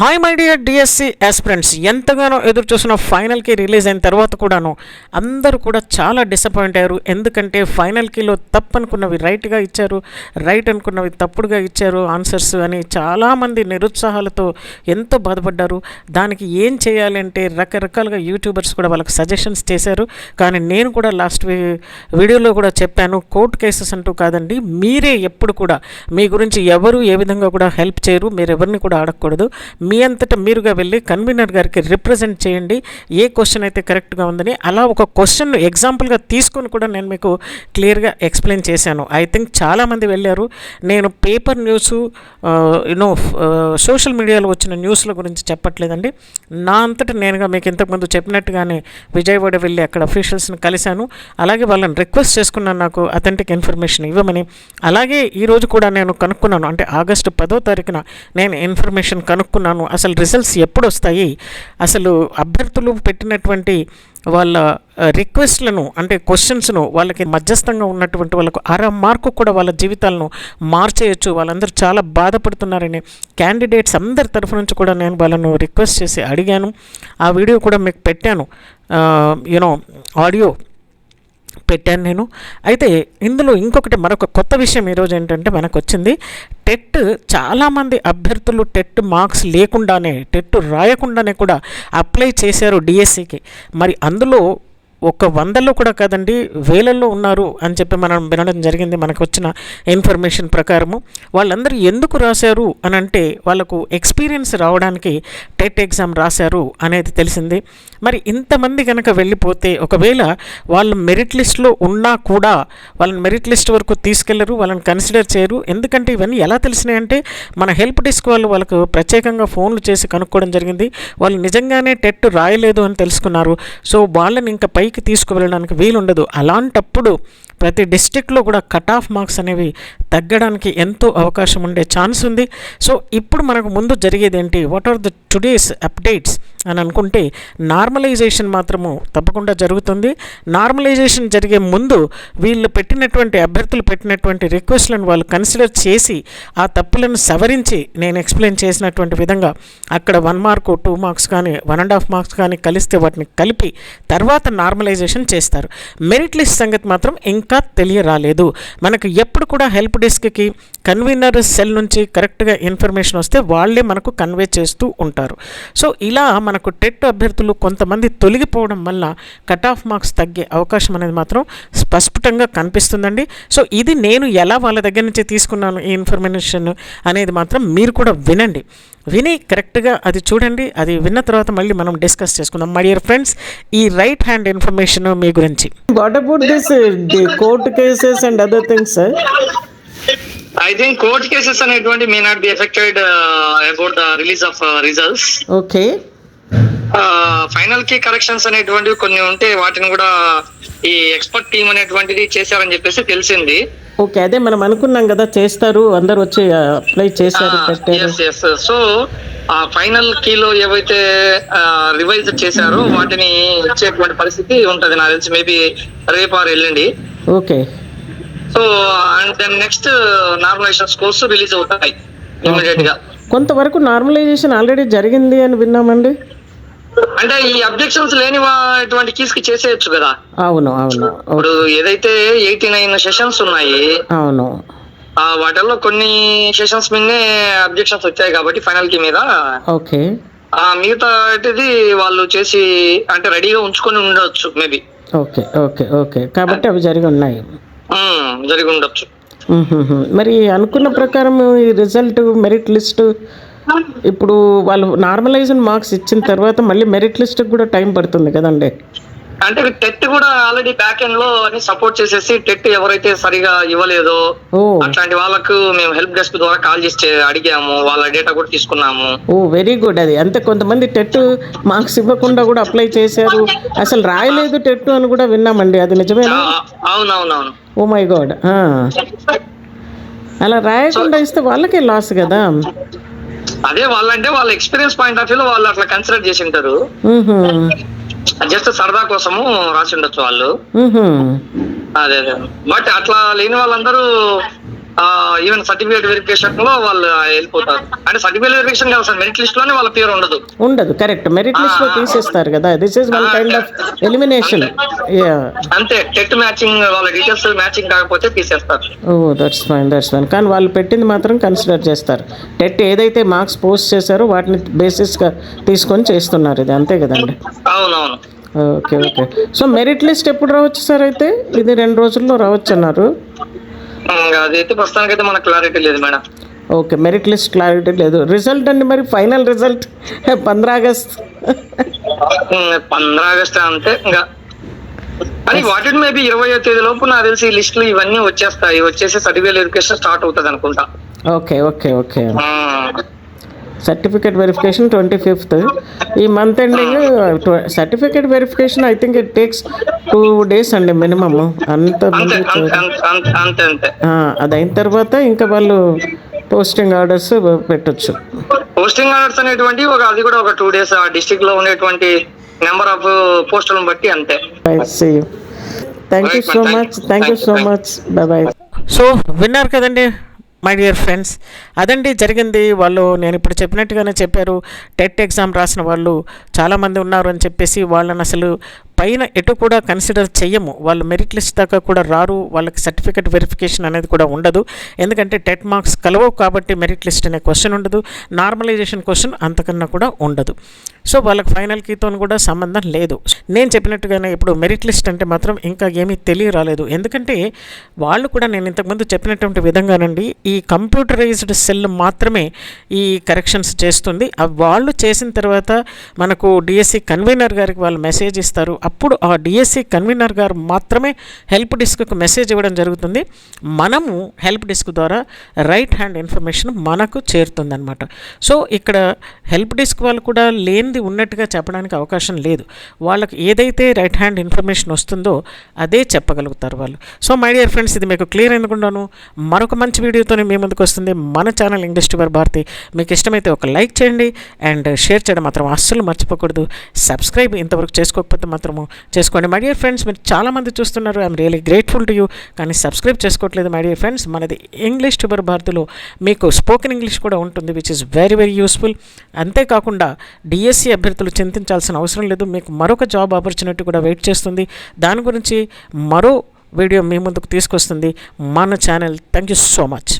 Hi my dear DSC aspirants. ఎంతగానో ఎదురు చూసిన ఫైనల్కి రిలీజ్ అయిన తర్వాత కూడాను అందరూ కూడా చాలా డిసప్పాయింట్ అయ్యారు. ఎందుకంటే ఫైనల్కిలో తప్పు అనుకున్నవి రైట్గా ఇచ్చారు. రైట్ అనుకున్నవి తప్పుడుగా ఇచ్చారు. ఆన్సర్స్ అని చాలామంది నిరుత్సాహాలతో ఎంతో బాధపడ్డారు. దానికి ఏం చేయాలి అంటే రకరకాలుగా యూట్యూబర్స్ కూడా వాళ్ళకి సజెషన్స్ చేశారు. కానీ నేను కూడా లాస్ట్ వీడియోలో కూడా చెప్పాను కోర్టు కేసెస్ అంటూ కాదండి మీరే ఎప్పుడు కూడా మీ గురించి ఎవరు ఏ విధంగా కూడా హెల్ప్ చేయరు. మీరు ఎవరిని కూడా అడగకూడదు మీ అంతటా మీరుగా వెళ్ళి కన్వీనర్ గారికి రిప్రజెంట్ చేయండి. ఏ క్వశ్చన్ అయితే కరెక్ట్గా ఉందని అలా ఒక క్వశ్చన్ ఎగ్జాంపుల్గా తీసుకొని కూడా నేను మీకు క్లియర్గా ఎక్స్ప్లెయిన్ చేశాను. ఐ థింక్ చాలామంది వెళ్ళారు. నేను పేపర్ న్యూస్ యూనో సోషల్ మీడియాలో వచ్చిన న్యూస్ల గురించి చెప్పట్లేదండి. నా అంతటా నేనుగా మీకు ఇంతకుముందు చెప్పినట్టుగానే విజయవాడ వెళ్ళి అక్కడ అఫీషియల్స్ని కలిశాను. అలాగే వాళ్ళని రిక్వెస్ట్ చేసుకున్నాను నాకు అథెంటిక్ ఇన్ఫర్మేషన్ ఇవ్వమని. అలాగే ఈరోజు కూడా నేను కనుక్కున్నాను. అంటే ఆగస్టు పదో తారీఖున నేను ఇన్ఫర్మేషన్ కనుక్కున్నాను. అసలు రిజల్ట్స్ ఎప్పుడు వస్తాయి అసలు అభ్యర్థులు పెట్టినటువంటి వాళ్ళ రిక్వెస్ట్లను అంటే క్వశ్చన్స్ను వాళ్ళకి మధ్యస్థంగా ఉన్నటువంటి వాళ్ళకు అర మార్కు కూడా వాళ్ళ జీవితాలను మార్చేయచ్చు. వాళ్ళందరూ చాలా బాధపడుతున్నారని క్యాండిడేట్స్ అందరి తరఫు నుంచి కూడా నేను వాళ్ళను రిక్వెస్ట్ చేసి అడిగాను. ఆ వీడియో కూడా మీకు పెట్టాను. యూనో ఆడియో పెట్టాను నేను. అయితే ఇందులో ఇంకొకటి మరొక కొత్త విషయం ఈరోజు ఏంటంటే మనకు వచ్చింది టెట్ చాలామంది అభ్యర్థులు టెట్ మార్క్స్ లేకుండానే టెట్ రాయకుండానే కూడా అప్లై చేశారు డిఎస్సికి మరి అందులో ఒక వందల్లో కూడా కాదండి వేలల్లో ఉన్నారు అని చెప్పి మనం వినడం జరిగింది. మనకు వచ్చిన ఇన్ఫర్మేషన్ ప్రకారము వాళ్ళందరూ ఎందుకు రాశారు అని అంటే వాళ్ళకు ఎక్స్పీరియన్స్ రావడానికి టెట్ ఎగ్జామ్ రాశారు అనేది తెలిసింది. మరి ఇంతమంది కనుక వెళ్ళిపోతే ఒకవేళ వాళ్ళు మెరిట్ లిస్ట్లో ఉన్నా కూడా వాళ్ళని మెరిట్ లిస్ట్ వరకు తీసుకెళ్ళరు వాళ్ళని కన్సిడర్ చేయరు. ఎందుకంటే ఇవన్నీ ఎలా తెలిసినాయంటే మన హెల్ప్ డెస్క్ వాళ్ళు వాళ్ళకు ప్రత్యేకంగా ఫోన్లు చేసి కనుక్కోవడం జరిగింది. వాళ్ళు నిజంగానే టెట్ రాయలేదు అని తెలుసుకున్నారు. సో వాళ్ళని ఇంకా పై పైకి తీసుకువెళ్ళడానికి వీలుండదు. అలాంటప్పుడు ప్రతి డిస్టిక్లో కూడా కట్ ఆఫ్ మార్క్స్ అనేవి తగ్గడానికి ఎంతో అవకాశం ఉండే ఛాన్స్ ఉంది. సో ఇప్పుడు మనకు ముందు జరిగేది ఏంటి? What are the today's updates అని అనుకుంటే నార్మలైజేషన్ మాత్రము తప్పకుండా జరుగుతుంది. నార్మలైజేషన్ జరిగే ముందు వీళ్ళు పెట్టినటువంటి అభ్యర్థులు పెట్టినటువంటి రిక్వెస్ట్లను వాళ్ళు కన్సిడర్ చేసి ఆ తప్పులను సవరించి నేను ఎక్స్ప్లెయిన్ చేసినటువంటి విధంగా అక్కడ వన్ మార్క్ టూ మార్క్స్ కానీ వన్ అండ్ హాఫ్ మార్క్స్ కానీ కలిస్తే వాటిని కలిపి తర్వాత నార్మలైజేషన్ చేస్తారు. మెరిట్ లిస్ట్ సంగతి మాత్రం ఇంకా తెలియరాలేదు. మనకు ఎప్పుడు కూడా హెల్ప్ డెస్క్కి కన్వీనర్ సెల్ నుంచి కరెక్ట్గా ఇన్ఫర్మేషన్ వస్తే వాళ్ళే మనకు కన్వే చేస్తూ ఉంటారు. సో ఇలా మనకు టెట్ అభ్యర్థులు కొంతమంది తొలగిపోవడం వల్ల కట్ ఆఫ్ మార్క్స్ తగ్గే అవకాశం అనేది మాత్రం స్పష్టంగా కనిపిస్తుందండి. సో ఇది నేను ఎలా వాళ్ళ దగ్గర నుంచి తీసుకున్నాను ఈ ఇన్ఫర్మేషన్ అనేది మాత్రం మీరు కూడా వినండి. విని కరెక్ట్గా అది చూడండి. అది విన్న తర్వాత మళ్ళీ మనం డిస్కస్ చేసుకుందాం. మై డియర్ ఫ్రెండ్స్ ఈ రైట్ హ్యాండ్ ఇన్ఫర్మేషన్ మీ గురించి. What about this the court cases and other things sir I think court cases అనేటువంటి may not be effected about the release of results okay ఫైనల్కి corrections అనేటువంటివి కొన్ని ఉంటే వాటిని కూడా ఈ ఎక్స్పర్ట్ టీం అనేటువంటిది చేశారని చెప్పేసి తెలిసింది. ఓకే అదే మనం అనుకున్నాం కదా చేస్తారు అందరు వచ్చి అప్లై చేశారు ఎస్ ఎస్ సో ఆ ఫైనల్ కీలో ఏవైతే రివైజ్ చేశారో వాటిని ఇచ్చేటువంటి పరిస్థితి ఉంటది నాకు తెలిసి. మేబీ రేపు ఆర్ ఎల్లుండి. Okay so and then next normalisation scores release అవుతాయి ఇమీడియట్గా. కొంతవరకు నార్మలైజేషన్ ఆల్రెడీ జరిగింది అని విన్నామండి? అంటే ఈ అబ్జెక్షన్స్ లేని వాటి కీస్కి చేసేయచ్చు కదా. అవును అవును. ఇప్పుడు ఏదైతే ఎయిటీ నైన్ సెషన్స్ ఉన్నాయి అవును. ఆ వాటిల్లో కొన్ని సెషన్స్ మీదనే అబ్జెక్షన్స్ వచ్చాయి కాబట్టి ఫైనల్కి మీద. ఓకే. ఆ మిగతాటిది వాళ్ళు చేసి అంటే రెడీగా ఉంచుకొని ఉండొచ్చు మేబీ ఓకే ఓకే ఓకే. కాబట్టి అవి జరిగి ఉన్నాయి. జరిగి ఉండొచ్చు మరి అనుకున్న ప్రకారం ఈ రిజల్ట్ మెరిట్ లిస్ట్ ఇప్పుడు వాళ్ళు నార్మలైజ్డ్ మార్క్స్ ఇచ్చిన తర్వాత మళ్ళీ మెరిట్ లిస్ట్ కూడా టైం పడుతుంది కదండి? అంటే టెట్ కూడా ఆల్రెడీ బ్యాక్ ఎండ్లో సపోర్ట్ చేసేసి టెట్ ఎవరైతే సరిగా ఇవ్వలేదో అట్లాంటి వాళ్ళకు మేము హెల్ప్ డెస్క్ ద్వారా కాల్ చేసి అడిగాము వాళ్ళ డేటా కూడా తీసుకున్నాము. ఓ వెరీ గుడ్ అది. అంతే కొంతమంది టెట్ మార్క్స్ ఇవ్వకుండా కూడా అప్లై చేశారు. అసలు రాయలేదు టెట్ అని కూడా విన్నామండి. అది నిజమేనా? అవునవునవును. Oh my god. అలా రాయకుండా ఇస్తే వాళ్ళకే లాస్ కదా? అదే వాళ్ళంటే వాళ్ళ ఎక్స్పీరియన్స్ పాయింట్ ఆఫ్ వ్యూలో వాళ్ళు అట్లా కన్సిడర్ చేసి ఉంటారు. జస్ట్ సరదా కోసము రాసి ఉండొచ్చు వాళ్ళు. అదే అదే బట్ అట్లా లేని వాళ్ళందరూ ఈవెన్ సర్టిఫికేట్ వెరిఫికేషన్లో వాళ్ళు వెళ్ళిపోతారు. అంటే సర్టిఫికేట్ వెరిఫికేషన్ కాదు సార్ మెరిట్ లిస్ట్లోనే వాళ్ళ పేరు ఉండదు. ఉండదు కరెక్ట్ మెరిట్ లిస్ట్లో తీసేస్తారు కదా. This is one kind of elimination అంతే. టెట్ మ్యాచింగ్ వాళ్ళ డీటెయిల్స్ మ్యాచింగ్ కాకపోతే తీసేస్తారు. Oh that's fine that's fine కానీ వాళ్ళు పెట్టింది మాత్రం కన్సిడర్ చేస్తారు. టెట్ ఏదైతే మార్క్స్ పోస్ట్ చేశారో వాటిని బేసిస్గా తీసుకొని చేస్తున్నారు ఇది. అంతే కదండి? అవునవును. Okay okay. So merit list ఎప్పుడు రావచ్చు సార్ అయితే? ఇది రెండు రోజుల్లో రావచ్చు అన్నారు అదైతే ప్రస్తుతానికి అయితే మనకు క్లారిటీ లేదు madam. Okay merit list clarity లేదు. రిజల్ట్ అండి మరి ఫైనల్ రిజల్ట్ పంద్రా ఆగస్ట్. పంద్రా ఆగస్ట్ అంటే ఇంకా. కానీ వాటి మేబీ ఇరవై తేదీ లోపు నాకు తెలిసి ఈ లిస్టులు ఇవన్నీ వచ్చేస్తాయి. వచ్చేసి సర్టిఫికేట్ వెరిఫికేషన్ స్టార్ట్ అవుతుంది అనుకుంటా. Okay okay okay. Certificate verification twenty fifth ఈ month ending certificate verification I think it takes two days అండి మినిమమ్ అంత అంతే ముందు అంతే అంతే, అంతే అంతే అంతే. ఆ, అది అయిన తర్వాత ఇంకా వాళ్ళు పోస్టింగ్ ఆర్డర్స్ పెట్టొచ్చు. పోస్టింగ్ ఆర్డర్స్ అనేటువంటి ఒక అది కూడా ఒక టూ డేస్ ఆ డిస్ట్రిక్ట్లో ఉండేటువంటి నెంబర్ ఆఫ్ పోస్టులను బట్టి అంతే. See thank you so much thank you so much bye so విన్నారు కదండి? మై డియర్ ఫ్రెండ్స్ అదండి జరిగింది. వాళ్ళు నేను ఇప్పుడు చెప్పినట్టుగానే చెప్పారు. టెట్ ఎగ్జామ్ రాసిన వాళ్ళు చాలామంది ఉన్నారు అని చెప్పేసి వాళ్ళని అసలు పైన ఎటు కూడా కన్సిడర్ చేయము వాళ్ళు మెరిట్ లిస్ట్ దాకా కూడా రారు. వాళ్ళకి సర్టిఫికేట్ వెరిఫికేషన్ అనేది కూడా ఉండదు. ఎందుకంటే టెట్ మార్క్స్ కలవవు కాబట్టి మెరిట్ లిస్ట్ అనే క్వశ్చన్ ఉండదు. నార్మలైజేషన్ క్వశ్చన్ అంతకన్నా కూడా ఉండదు. సో వాళ్ళకి ఫైనల్ కీతో కూడా సంబంధం లేదు. నేను చెప్పినట్టుగానే ఇప్పుడు మెరిట్ లిస్ట్ అంటే మాత్రం ఇంకా ఏమీ తెలియరాలేదు. ఎందుకంటే వాళ్ళు కూడా నేను ఇంతకుముందు చెప్పినటువంటి విధంగానండి ఈ కంప్యూటరైజ్డ్ సెల్ మాత్రమే ఈ కరెక్షన్స్ చేస్తుంది. వాళ్ళు చేసిన తర్వాత మనకు డిఎస్సి కన్వీనర్ గారికి వాళ్ళు మెసేజ్ ఇస్తారు. అప్పుడు ఆ డిఎస్సి కన్వీనర్ గారు మాత్రమే హెల్ప్ డెస్క్కు మెసేజ్ ఇవ్వడం జరుగుతుంది. మనము హెల్ప్ డెస్క్ ద్వారా రైట్ హ్యాండ్ ఇన్ఫర్మేషన్ మనకు చేరుతుందన్నమాట. సో ఇక్కడ హెల్ప్ డెస్క్ వాళ్ళు కూడా లేనిది ఉన్నట్టుగా చెప్పడానికి అవకాశం లేదు. వాళ్ళకి ఏదైతే రైట్ హ్యాండ్ ఇన్ఫర్మేషన్ వస్తుందో అదే చెప్పగలుగుతారు వాళ్ళు. సో మై డియర్ ఫ్రెండ్స్ ఇది మీకు క్లియర్ ఎందుకుండాను మరొక మంచి వీడియోతోనే మీ ముందుకు వస్తుంది మన ఛానల్ ఇంగ్లీష్ ట్యూబర్ భారతి. మీకు ఇష్టమైతే ఒక లైక్ చేయండి అండ్ షేర్ చేయడం మాత్రం అస్సలు మర్చిపోకూడదు. సబ్స్క్రైబ్ ఇంతవరకు చేసుకోకపోతే మాత్రం మాత్రము చేసుకోండి. మై డియర్ ఫ్రెండ్స్ మీరు చాలామంది చూస్తున్నారు. I'm really grateful to you కానీ సబ్స్క్రైబ్ చేసుకోవట్లేదు మై డియర్ ఫ్రెండ్స్ మనది ఇంగ్లీష్ ట్యూబర్ భారతిలో మీకు స్పోకెన్ ఇంగ్లీష్ కూడా ఉంటుంది which is very very useful అంతేకాకుండా డిఎస్సి అభ్యర్థులు చింతించాల్సిన అవసరం లేదు. మీకు మరొక జాబ్ ఆపర్చునిటీ కూడా వెయిట్ చేస్తుంది. దాని గురించి మరో వీడియో మీ ముందుకు తీసుకొస్తుంది. మన channel thank you so much